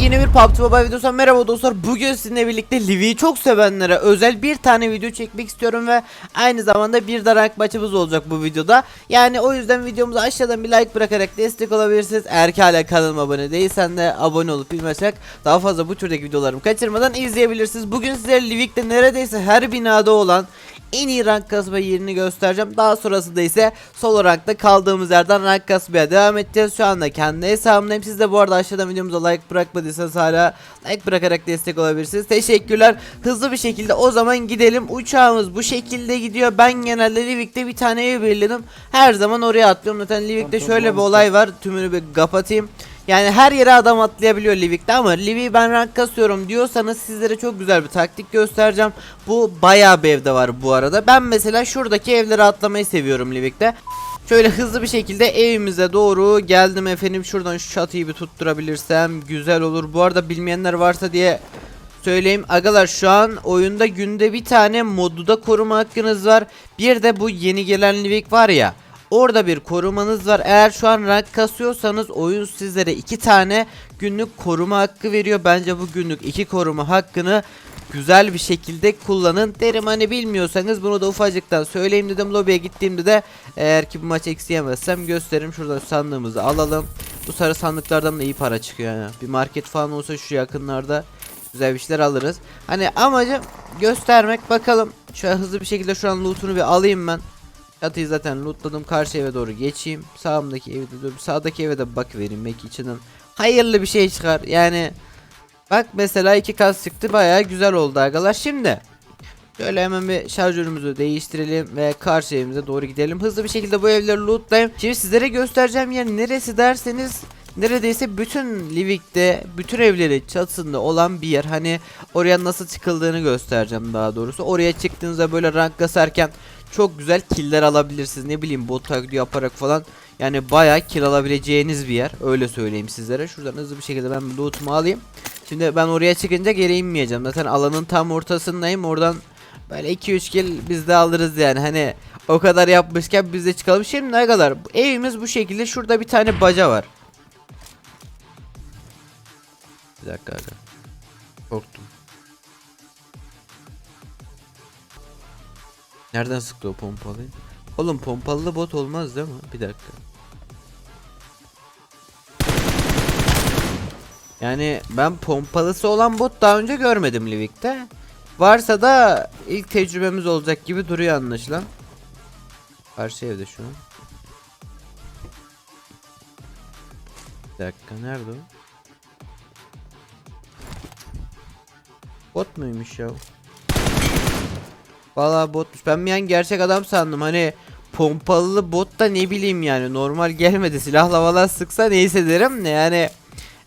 yeni bir PUBG Mobile videosu. Merhaba dostlar bugün sizinle birlikte Livi'yi çok sevenlere özel bir tane video çekmek istiyorum ve aynı zamanda bir de rank maçımız olacak bu videoda. Yani o yüzden videomuza aşağıdan bir like bırakarak destek olabilirsiniz. Eğer ki hala kanalıma abone değilsen de abone olup bilme açarak daha fazla bu türdeki videolarımı kaçırmadan izleyebilirsiniz. Bugün sizlere Livik'te neredeyse her binada olan en iyi rank kasma yerini göstereceğim. Daha sonrasında ise solo rankta kaldığımız yerden rank kasmaya devam edeceğiz. Şu anda kendi hesabımdayım. Siz de bu arada aşağıdan videomuza like bırakmadıysanız hala like bırakarak destek olabilirsiniz. Teşekkürler. Hızlı bir şekilde o zaman gidelim. Uçağımız bu şekilde gidiyor. Ben genelde Livik'te bir tane ev belirledim. Her zaman oraya atlıyorum. Zaten Livik'te şöyle bir olay var. Tümünü bir kapatayım. Yani her yere adam atlayabiliyor Livik'te ama Livik'i ben rank kasıyorum diyorsanız sizlere çok güzel bir taktik göstereceğim. Bu bayağı bir evde var bu arada. Ben mesela şuradaki evlere atlamayı seviyorum Livik'te. Şöyle hızlı bir şekilde evimize doğru geldim efendim. Şuradan şu çatıyı bir tutturabilirsem güzel olur. Bu arada bilmeyenler varsa diye söyleyeyim. Agalar şu an oyunda günde bir tane moduda koruma hakkınız var. Bir de bu yeni gelen Livik var ya. Orada bir korumanız var. Eğer şu an rank kasıyorsanız oyun sizlere iki tane günlük koruma hakkı veriyor. Bence bu günlük iki koruma hakkını güzel bir şekilde kullanın. Derim hani bilmiyorsanız bunu da ufacıktan söyleyeyim dedim. Lobiye gittiğimde de eğer ki bu maç eksiyemezsem gösteririm. Şuradan sandığımızı alalım. Bu sarı sandıklardan da iyi para çıkıyor yani. Bir market falan olsa şu yakınlarda güzel bir şeyler alırız. Hani amacım göstermek bakalım. Şöyle hızlı bir şekilde şu an loot'unu bir alayım ben. Çatıyı zaten lootladım. Karşı eve doğru geçeyim. Sağımdaki eve de doğru. Sağdaki eve de bak vereyim. Belki hayırlı bir şey çıkar. Yani bak mesela iki kas çıktı. Bayağı güzel oldu arkadaşlar. Şimdi Şöyle hemen bir şarjörümüzü değiştirelim ve karşı evimize doğru gidelim. Hızlı bir şekilde bu evleri lootlayayım. Şimdi sizlere göstereceğim yer neresi derseniz neredeyse bütün Livik'te bütün evleri çatısında olan bir yer. Hani oraya nasıl çıkıldığını göstereceğim daha doğrusu. Oraya çıktığınızda böyle rank kasarken çok güzel killer alabilirsiniz. Ne bileyim bot taklidi yaparak falan. Yani bayağı kill alabileceğiniz bir yer. Öyle söyleyeyim sizlere. Şuradan hızlı bir şekilde ben lootumu alayım. Şimdi ben oraya çıkınca geri inmeyeceğim. Zaten alanın tam ortasındayım. Oradan böyle 2-3 kill biz de alırız yani. Hani o kadar yapmışken biz de çıkalım. Şimdi ne kadar? Evimiz bu şekilde. Şurada bir tane baca var. Bir dakika. Korktum. Nereden sıktı o pompalıyı? Oğlum pompalı bot olmaz değil mi? Bir dakika. Yani ben pompalısı olan bot daha önce görmedim Livik'te. Varsa da ilk tecrübemiz olacak gibi duruyor anlaşılan. Karşı evde şu an. Bir dakika nerede o? Bot muymuş ya? Valla botmuş. Ben bir an gerçek adam sandım. Hani pompalı bot da ne bileyim yani normal gelmedi. Silahla falan sıksa neyse derim. Yani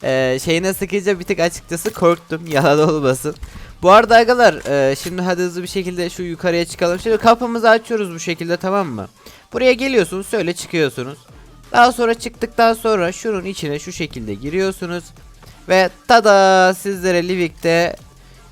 e, şeyine sıkınca bir tık açıkçası korktum. Yalan olmasın. Bu arada arkadaşlar e, şimdi hadi hızlı bir şekilde şu yukarıya çıkalım. Şimdi kapımızı açıyoruz bu şekilde tamam mı? Buraya geliyorsunuz şöyle çıkıyorsunuz. Daha sonra çıktıktan sonra şunun içine şu şekilde giriyorsunuz. Ve tada sizlere Livik'te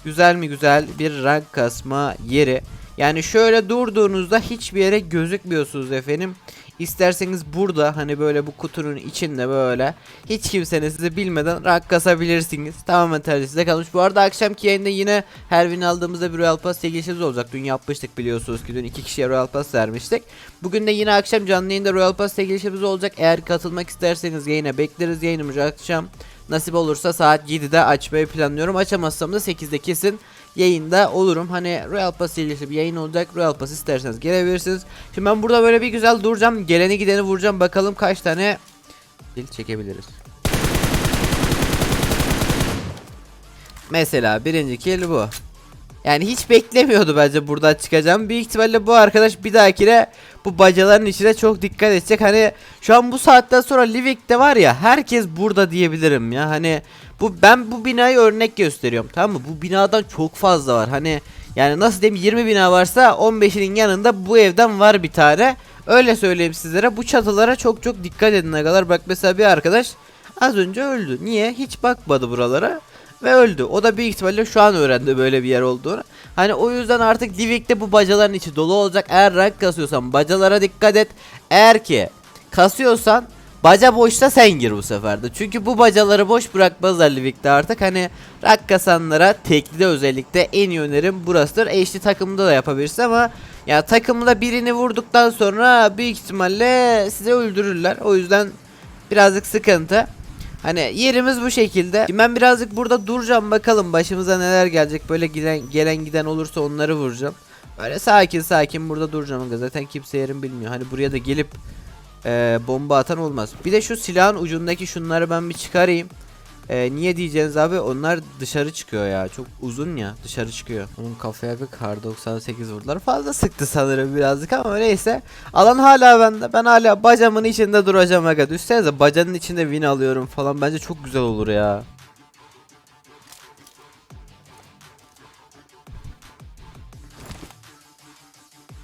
güzel mi güzel bir rank kasma yeri. Yani şöyle durduğunuzda hiçbir yere gözükmüyorsunuz efendim. İsterseniz burada hani böyle bu kutunun içinde böyle hiç kimsenin sizi bilmeden rank kasabilirsiniz. Tamamen tercih size kalmış. Bu arada akşamki yayında yine her win aldığımızda bir Royal Pass çekilişimiz olacak. Dün yapmıştık biliyorsunuz ki dün iki kişiye Royal Pass vermiştik. Bugün de yine akşam canlı yayında Royal Pass çekilişimiz olacak. Eğer katılmak isterseniz yayına bekleriz. Yayınımız akşam Nasip olursa saat 7'de açmayı planlıyorum. Açamazsam da 8'de kesin yayında olurum. Hani Royal Pass ile bir yayın olacak. Royal Pass isterseniz gelebilirsiniz. Şimdi ben burada böyle bir güzel duracağım. Geleni gideni vuracağım. Bakalım kaç tane kill çekebiliriz. Mesela birinci kill bu. Yani hiç beklemiyordu bence buradan çıkacağım. Büyük ihtimalle bu arkadaş bir dahakine bu bacaların içine çok dikkat edecek. Hani şu an bu saatten sonra Livik'te var ya herkes burada diyebilirim ya. Hani bu ben bu binayı örnek gösteriyorum tamam mı? Bu binadan çok fazla var. Hani yani nasıl diyeyim 20 bina varsa 15'inin yanında bu evden var bir tane. Öyle söyleyeyim sizlere. Bu çatılara çok çok dikkat edin arkadaşlar. Bak mesela bir arkadaş az önce öldü. Niye? Hiç bakmadı buralara ve öldü. O da büyük ihtimalle şu an öğrendi böyle bir yer olduğunu. Hani o yüzden artık Livik'te bu bacaların içi dolu olacak. Eğer rank kasıyorsan bacalara dikkat et. Eğer ki kasıyorsan baca boşta sen gir bu sefer de. Çünkü bu bacaları boş bırakmazlar Livik'te artık. Hani rak kasanlara teklide özellikle en iyi önerim burasıdır. Eşli takımda da yapabilirsin ama ya takımda birini vurduktan sonra büyük ihtimalle size öldürürler. O yüzden birazcık sıkıntı. Hani yerimiz bu şekilde. Şimdi ben birazcık burada duracağım bakalım başımıza neler gelecek. Böyle gelen gelen giden olursa onları vuracağım. Böyle sakin sakin burada duracağım. Zaten kimse yerim bilmiyor. Hani buraya da gelip e, bomba atan olmaz. Bir de şu silahın ucundaki şunları ben bir çıkarayım. E, niye diyeceğiniz abi onlar dışarı çıkıyor ya. Çok uzun ya dışarı çıkıyor. Onun kafaya bir kar 98 vurdular. Fazla sıktı sanırım birazcık ama neyse. Alan hala bende. Ben hala bacamın içinde duracağım aga. Düşsenize bacanın içinde win alıyorum falan. Bence çok güzel olur ya.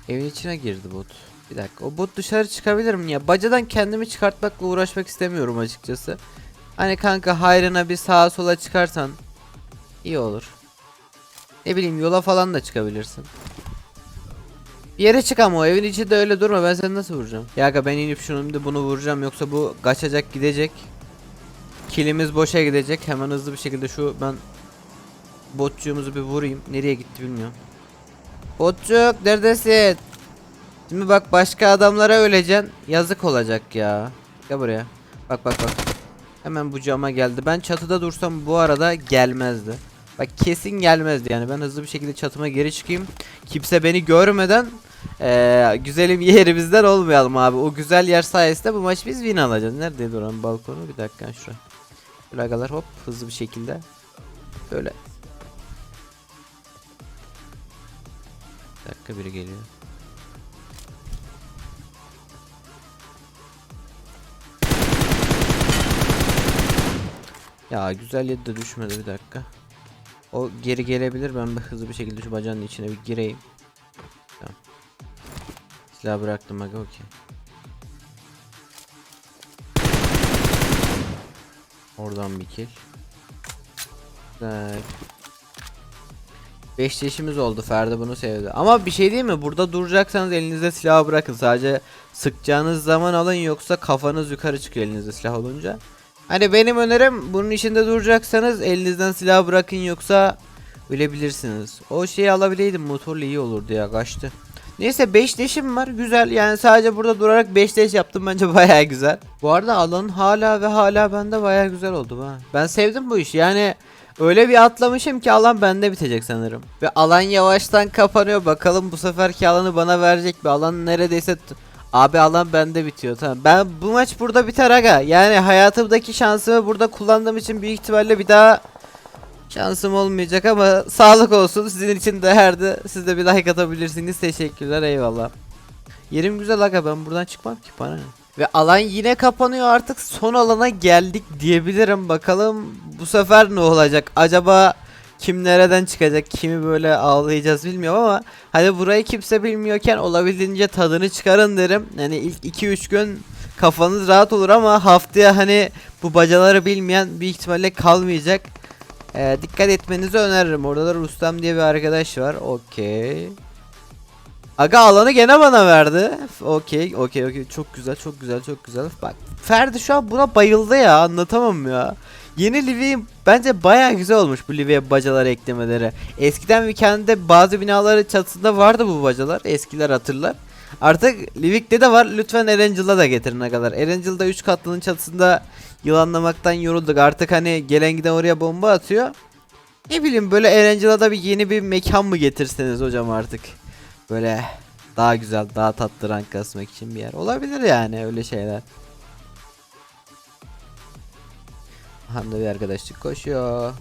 Evin içine girdi bot. Bir dakika o bot dışarı çıkabilir mi ya? Bacadan kendimi çıkartmakla uğraşmak istemiyorum açıkçası. Hani kanka hayrına bir sağa sola çıkarsan iyi olur. Ne bileyim yola falan da çıkabilirsin. Bir yere çık ama o evin içinde öyle durma ben seni nasıl vuracağım? Ya ben inip şunu de bunu vuracağım yoksa bu kaçacak gidecek. Kilimiz boşa gidecek hemen hızlı bir şekilde şu ben botçuğumuzu bir vurayım. Nereye gitti bilmiyorum. Botçuk neredesin? Şimdi bak başka adamlara öleceksin. Yazık olacak ya. Gel buraya. Bak bak bak. Hemen bu cama geldi. Ben çatıda dursam bu arada gelmezdi. Bak kesin gelmezdi yani. Ben hızlı bir şekilde çatıma geri çıkayım. Kimse beni görmeden eee güzelim yerimizden olmayalım abi. O güzel yer sayesinde bu maç biz win alacağız. Nerede duran balkonu? Bir dakika şuraya. Şöyle agalar hop hızlı bir şekilde. Böyle. Bir dakika biri geliyor. Ya güzel yedi de düşmedi bir dakika. O geri gelebilir ben bir hızlı bir şekilde şu bacağın içine bir gireyim. Tamam. Silah bıraktım aga okey. Oradan bir kill. Güzel. 5 yaşımız oldu Ferdi bunu sevdi. Ama bir şey değil mi? Burada duracaksanız elinizde silah bırakın. Sadece sıkacağınız zaman alın yoksa kafanız yukarı çıkıyor elinizde silah olunca. Hani benim önerim bunun içinde duracaksanız elinizden silah bırakın yoksa ölebilirsiniz. O şeyi alabileydim motorla iyi olurdu ya kaçtı. Neyse 5 leşim var güzel yani sadece burada durarak 5 leş yaptım bence baya güzel. Bu arada alan hala ve hala bende baya güzel oldu ha. Ben sevdim bu işi yani öyle bir atlamışım ki alan bende bitecek sanırım. Ve alan yavaştan kapanıyor bakalım bu seferki alanı bana verecek bir alan neredeyse Abi alan bende bitiyor tamam. Ben bu maç burada biter aga. Yani hayatımdaki şansımı burada kullandığım için büyük ihtimalle bir daha şansım olmayacak ama sağlık olsun. Sizin için değerdi. Siz de bir like atabilirsiniz. Teşekkürler eyvallah. Yerim güzel aga ben buradan çıkmam ki bana. Ve alan yine kapanıyor artık son alana geldik diyebilirim. Bakalım bu sefer ne olacak? Acaba kim nereden çıkacak? Kimi böyle ağlayacağız bilmiyorum ama hani burayı kimse bilmiyorken olabildiğince tadını çıkarın derim. Yani ilk 2-3 gün kafanız rahat olur ama haftaya hani bu bacaları bilmeyen bir ihtimalle kalmayacak. Ee, dikkat etmenizi öneririm. Orada da Rustam diye bir arkadaş var. Okey. Aga alanı gene bana verdi. Okey, okey, okey. Çok güzel, çok güzel, çok güzel. Bak Ferdi şu an buna bayıldı ya. Anlatamam ya. Yeni Livy bence baya güzel olmuş bu Livy'ye bacalar eklemeleri. Eskiden Weekend'de bazı binaları çatısında vardı bu bacalar. Eskiler hatırlar. Artık Livik'te de var. Lütfen Erangel'a da getirin ne kadar. Erangel'da 3 katlının çatısında yılanlamaktan yorulduk. Artık hani gelen giden oraya bomba atıyor. Ne bileyim böyle Erangel'a da bir yeni bir mekan mı getirseniz hocam artık. Böyle daha güzel, daha tatlı rank kasmak için bir yer. Olabilir yani öyle şeyler. Hamda bir arkadaşlık koşuyor.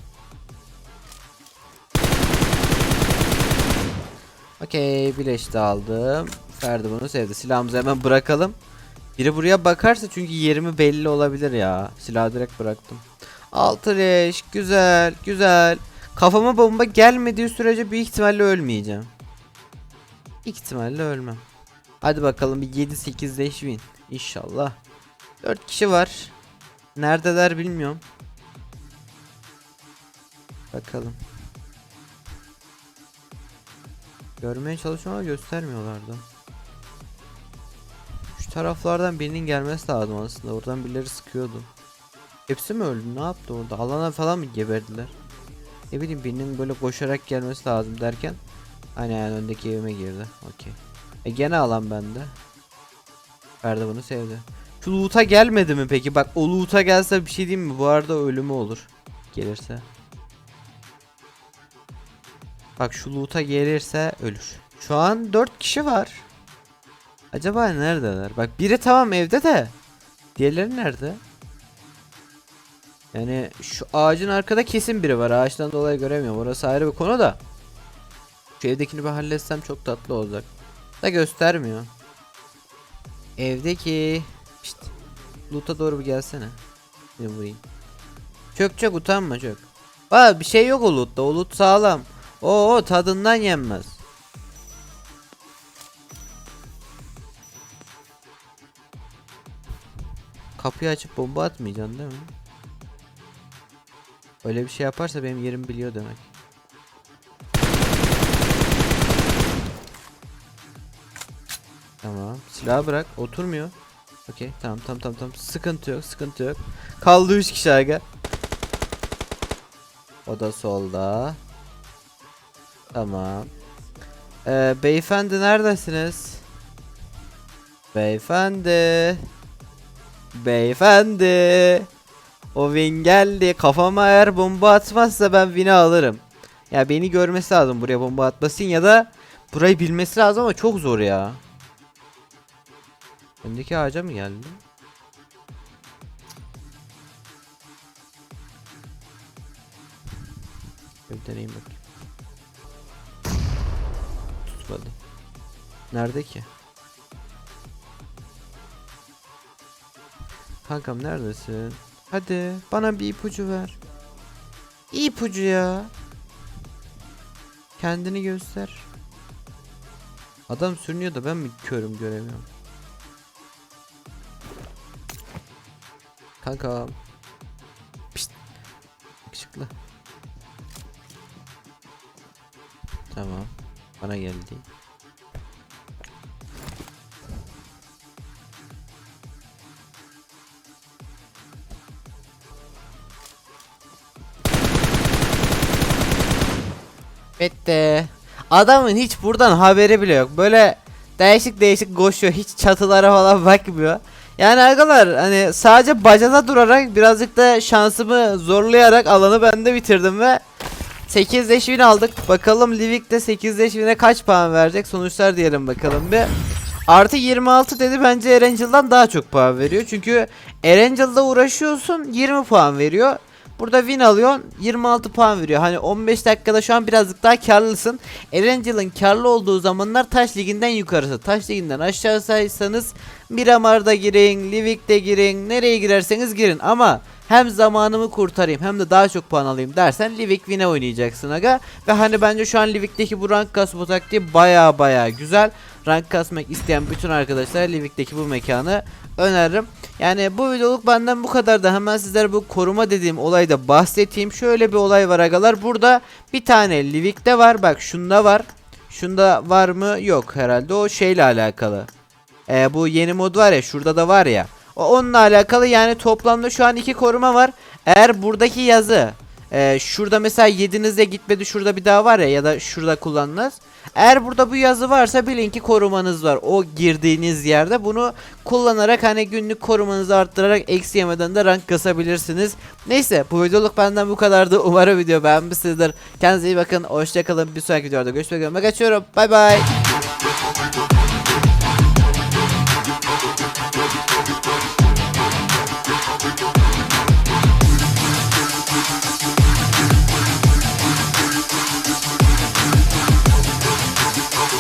Okey bileş de aldım. Ferdi bunu sevdi. Silahımızı hemen bırakalım. Biri buraya bakarsa çünkü yerimi belli olabilir ya. Silahı direkt bıraktım. Altı leş. Güzel. Güzel. Kafama bomba gelmediği sürece büyük ihtimalle ölmeyeceğim. İlk ihtimalle ölmem. Hadi bakalım bir 7-8 leş win. İnşallah. 4 kişi var. Neredeler bilmiyorum. Bakalım. Görmeye çalışıyorum ama göstermiyorlardı. Şu taraflardan birinin gelmesi lazım aslında. Oradan birileri sıkıyordu. Hepsi mi öldü? Ne yaptı orada? Alana falan mı geberdiler? Ne bileyim birinin böyle koşarak gelmesi lazım derken. Aynen öndeki evime girdi. Okey. E gene alan bende. Ferdi bunu sevdi. Şu loot'a gelmedi mi peki? Bak o loot'a gelse bir şey diyeyim mi? Bu arada ölümü olur. Gelirse. Bak şu loot'a gelirse ölür. Şu an 4 kişi var. Acaba neredeler? Bak biri tamam evde de. Diğerleri nerede? Yani şu ağacın arkada kesin biri var. Ağaçtan dolayı göremiyorum. Orası ayrı bir konu da. Şu evdekini bir halletsem çok tatlı olacak. Da göstermiyor. Evdeki. Pişt. Loot'a doğru bir gelsene. Seni vurayım. Çök çök utanma çök. Aa bir şey yok o lootta. O loot sağlam. Oo tadından yenmez. Kapıyı açıp bomba atmayacaksın değil mi? Öyle bir şey yaparsa benim yerimi biliyor demek. Tamam. Silahı bırak. Oturmuyor. Okey. Tamam tamam tamam tamam. Sıkıntı yok. Sıkıntı yok. Kaldı 3 kişi aga. O da solda. Tamam. Ee, beyefendi neredesiniz? Beyefendi. Beyefendi. O win geldi. Kafama eğer bomba atmazsa ben win'i alırım. Ya beni görmesi lazım buraya bomba atmasın ya da burayı bilmesi lazım ama çok zor ya. Öndeki ağaca mı geldi? Bir deneyim bakayım. Tutmadı. Nerede ki? Kankam neredesin? Hadi bana bir ipucu ver. İpucu ya. Kendini göster. Adam sürünüyor da ben mi körüm göremiyorum. Kanka. Pişt. Yakışıklı. Tamam. Bana geldi. Bitti. Adamın hiç buradan haberi bile yok. Böyle değişik değişik koşuyor. Hiç çatılara falan bakmıyor. Yani arkadaşlar hani sadece bacada durarak birazcık da şansımı zorlayarak alanı bende bitirdim ve 8 leş win aldık. Bakalım Livik'te 8 leş win'e kaç puan verecek? Sonuçlar diyelim bakalım bir. Artı 26 dedi bence Erangel'dan daha çok puan veriyor. Çünkü Erangel'da uğraşıyorsun 20 puan veriyor. Burada win alıyorsun 26 puan veriyor. Hani 15 dakikada şu an birazcık daha karlısın. Erangel'ın karlı olduğu zamanlar Taş Ligi'nden yukarısı. Taş Ligi'nden aşağısaysanız Miramar'da girin, Livik'te girin, nereye girerseniz girin. Ama hem zamanımı kurtarayım hem de daha çok puan alayım dersen Livik Win'e oynayacaksın aga. Ve hani bence şu an Livik'teki bu rank kasma taktiği baya baya güzel. Rank kasmak isteyen bütün arkadaşlar Livik'teki bu mekanı öneririm. Yani bu videoluk benden bu kadar da hemen sizlere bu koruma dediğim olayda bahsedeyim. Şöyle bir olay var agalar. Burada bir tane Livik'te var. Bak şunda var. Şunda var mı? Yok herhalde. O şeyle alakalı. Ee, bu yeni mod var ya şurada da var ya. Onunla alakalı yani toplamda şu an iki koruma var. Eğer buradaki yazı e, şurada mesela yedinizde gitmedi şurada bir daha var ya ya da şurada kullandınız. Eğer burada bu yazı varsa bilin ki korumanız var. O girdiğiniz yerde bunu kullanarak hani günlük korumanızı arttırarak eksi yemeden de rank kasabilirsiniz. Neyse bu videoluk benden bu kadardı. Umarım video beğenmişsinizdir. Kendinize iyi bakın. Hoşçakalın. Bir sonraki videoda görüşmek üzere. Kaçıyorum. Bay bay.